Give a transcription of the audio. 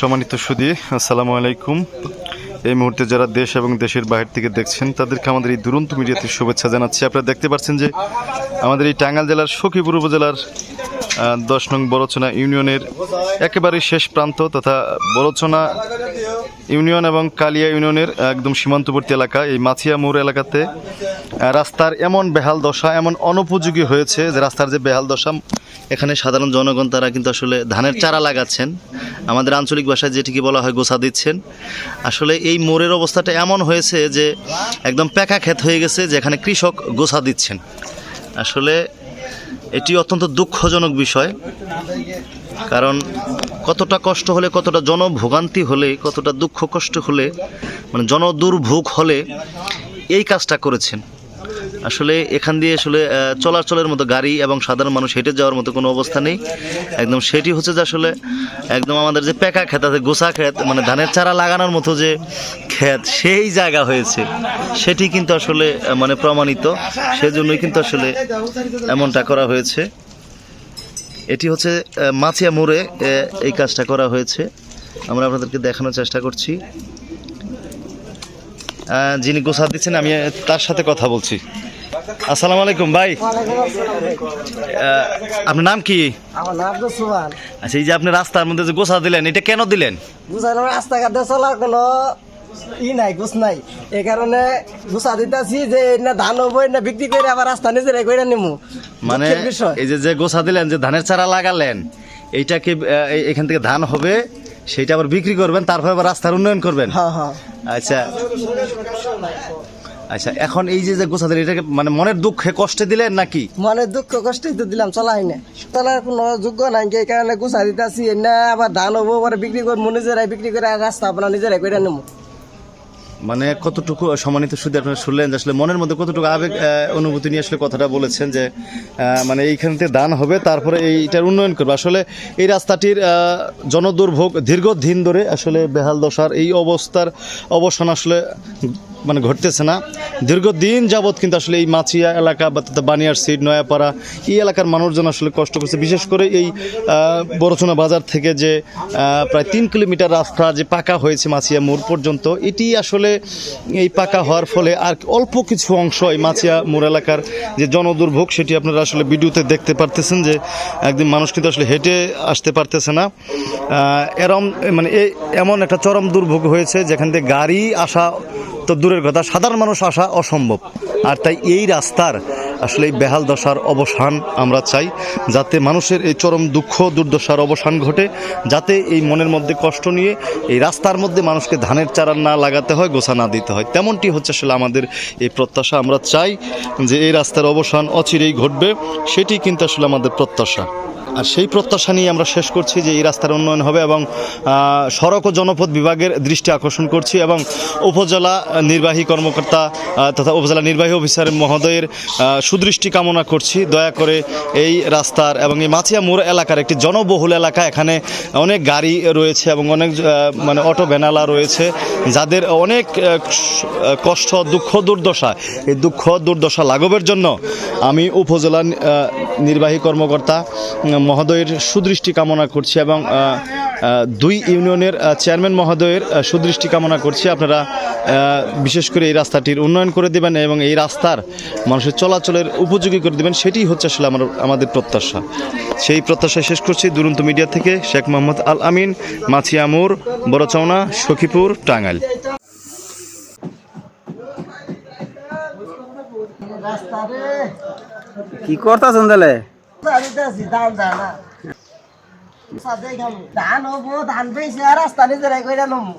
সম্মানিত সুদি, আসসালামু আলাইকুম। এই মুহূর্তে যারা দেশ এবং দেশের বাইরে থেকে দেখছেন, তাদেরকে আমাদের এই দুরন্ত মিডিয়াতে শুভেচ্ছা জানাচ্ছি। আপনারা দেখতে পাচ্ছেন যে আমাদের এই টাঙ্গাল জেলার সখীপুর উপজেলার দশ নং বরচনা ইউনিয়নের একেবারে শেষ প্রান্ত তথা বড়চনা ইউনিয়ন এবং কালিয়া ইউনিয়নের একদম সীমান্তবর্তী এলাকা। এই মাছিয়া মোড় এলাকাতে রাস্তার এমন বেহাল দশা, এমন অনুপযোগী হয়েছে যে রাস্তার যে বেহাল দশা, এখানে সাধারণ জনগণ তারা কিন্তু আসলে ধানের চারা লাগাচ্ছেন। আমাদের আঞ্চলিক ভাষায় যেটিকে বলা হয় গোছা দিচ্ছেন। আসলে এই মোড়ের অবস্থাটা এমন হয়েছে যে একদম প্যাকা ক্ষেত হয়ে গেছে যেখানে কৃষক গোছা দিচ্ছেন। আসলে এটি অত্যন্ত দুঃখজনক বিষয়, কারণ কতটা কষ্ট হলে, কতটা জনভোগান্তি হলে, কতটা দুঃখ কষ্ট হলে মানে জনদুর্ভোগ হলে এই কাজটা করেছেন। আসলে এখান দিয়ে আসলে চলাচলের মতো গাড়ি এবং সাধারণ মানুষ হেঁটে যাওয়ার মতো কোনো অবস্থা নেই। একদম সেটি হচ্ছে যে আসলে, একদম আমাদের যে পেকা ক্ষেত আছে গোসা ক্ষেত মানে ধানের চারা লাগানোর মতো যে ক্ষেত, সেই জায়গা হয়েছে। সেটি কিন্তু আসলে মানে প্রমাণিত। সেজন্যই কিন্তু আসলে এমনটা করা হয়েছে। এটি হচ্ছে মাছিয়া মোড়ে এই কাজটা করা হয়েছে। আমরা আপনাদেরকে দেখানোর চেষ্টা করছি। যিনি গোসা দিচ্ছেন আমি তার সাথে কথা বলছি। আসসালামু আলাইকুম ভাই। আপনার নাম কি? আচ্ছা এই যে আপনি রাস্তার মধ্যে যে গোসা দিলেন এটা কেন দিলেন? রাস্তাঘাটে চলার কোনো ই নাই গুছ নাই। এই কারণে গুছা দিতেছি যে না ধান হব না বিক্রি করে আবার রাস্তা নিজেরাই করে নিমু মানে এই যে যে গোসা দিলেন যে ধানের চারা লাগালেন এইটা কি এখান থেকে ধান হবে সেটা আবার বিক্রি করবেন তারপরে আবার রাস্তার উন্নয়ন করবেন? হ্যাঁ হ্যাঁ আচ্ছা। আচ্ছা এখন এই যে যে গোসা দিলেন এটাকে মানে মনের দুঃখে কষ্টে দিলেন নাকি? মনের দুঃখ কষ্টই তো দিলাম চলাই না চলার কোনো যোগ্য নাই এই কারণে গুছা দিতেছি না আবার ধান হব পরে বিক্রি করব নিজেরাই বিক্রি করে রাস্তা আপনার নিজেরাই করে নেব মানে কতটুকু সম্মানিত শুধু আপনারা শুনলেন যে আসলে মনের মধ্যে কতটুকু আবেগ অনুভূতি নিয়ে আসলে কথাটা বলেছেন যে মানে এইখান থেকে দান হবে, তারপরে এইটার উন্নয়ন করবে। আসলে এই রাস্তাটির জনদুর্ভোগ দীর্ঘদিন ধরে আসলে বেহাল দশার এই অবস্থার অবসান আসলে মানে ঘটতেছে না। দীর্ঘদিন যাবৎ কিন্তু আসলে এই মাছিয়া এলাকা বা তথা বানিয়ার সিট, নয়াপাড়া, এই এলাকার মানুষজন আসলে কষ্ট করছে। বিশেষ করে এই বড়চনা বাজার থেকে যে প্রায় তিন কিলোমিটার রাস্তা যে পাকা হয়েছে মাছিয়া মোড় পর্যন্ত, এটি আসলে এই পাকা হওয়ার ফলে আর অল্প কিছু অংশ এই মাছিয়া মোড় এলাকার যে জনদুর্ভোগ, সেটি আপনারা আসলে ভিডিওতে দেখতে পারতেছেন যে, একদিন মানুষ কিন্তু আসলে হেঁটে আসতে পারতেছে না। এরম মানে এমন একটা চরম দুর্ভোগ হয়েছে যেখান থেকে গাড়ি আসা তো দূরের কথা, সাধারণ মানুষ আসা অসম্ভব। আর তাই এই রাস্তার আসলে এই বেহাল দশার অবসান আমরা চাই, যাতে মানুষের এই চরম দুঃখ, দুর্দশার অবসান ঘটে, যাতে এই মনের মধ্যে কষ্ট নিয়ে এই রাস্তার মধ্যে মানুষকে ধানের চারা না লাগাতে হয়, গোছা না দিতে হয়। তেমনটি হচ্ছে আসলে আমাদের এই প্রত্যাশা। আমরা চাই যে এই রাস্তার অবসান অচিরেই ঘটবে, সেটি কিন্তু আসলে আমাদের প্রত্যাশা। আর সেই প্রত্যাশা নিয়ে আমরা শেষ করছি যে এই রাস্তার উন্নয়ন হবে এবং সড়ক ও জনপথ বিভাগের দৃষ্টি আকর্ষণ করছি এবং উপজেলা নির্বাহী কর্মকর্তা তথা উপজেলা নির্বাহী অফিসার মহোদয়ের সুদৃষ্টি কামনা করছি। দয়া করে এই রাস্তার এবং এই মাছিয়া মোড় এলাকার একটি জনবহুল এলাকা, এখানে অনেক গাড়ি রয়েছে এবং অনেক মানে অটো ভ্যানালা রয়েছে, যাদের অনেক কষ্ট, দুঃখ, দুর্দশা। এই দুঃখ, দুর্দশা লাঘবের জন্য আমি উপজেলা নির্বাহী কর্মকর্তা মহোদয়ের সুদৃষ্টি কামনা করছি এবং দুই ইউনিয়নের চেয়ারম্যান মহোদয়ের সুদৃষ্টি কামনা করছি। আপনারা বিশেষ করে এই রাস্তাটির উন্নয়ন করে দেবেন এবং এই রাস্তার মানুষের চলাচলের উপযোগী করে দেবেন। সেটি হচ্ছে আসলে আমার, আমাদের প্রত্যাশা। সেই প্রত্যাশা শেষ করছি দুরন্ত মিডিয়া থেকে শেখ মোহাম্মদ আল আমিন মাছিয়ামুর বড়চাওনা সখীপুর, টাঙ্গাইল। কি করতেছেন তাহলে? ধান হব ধান পেয়েছি আর রাস্তা নিজেরাই করে নমু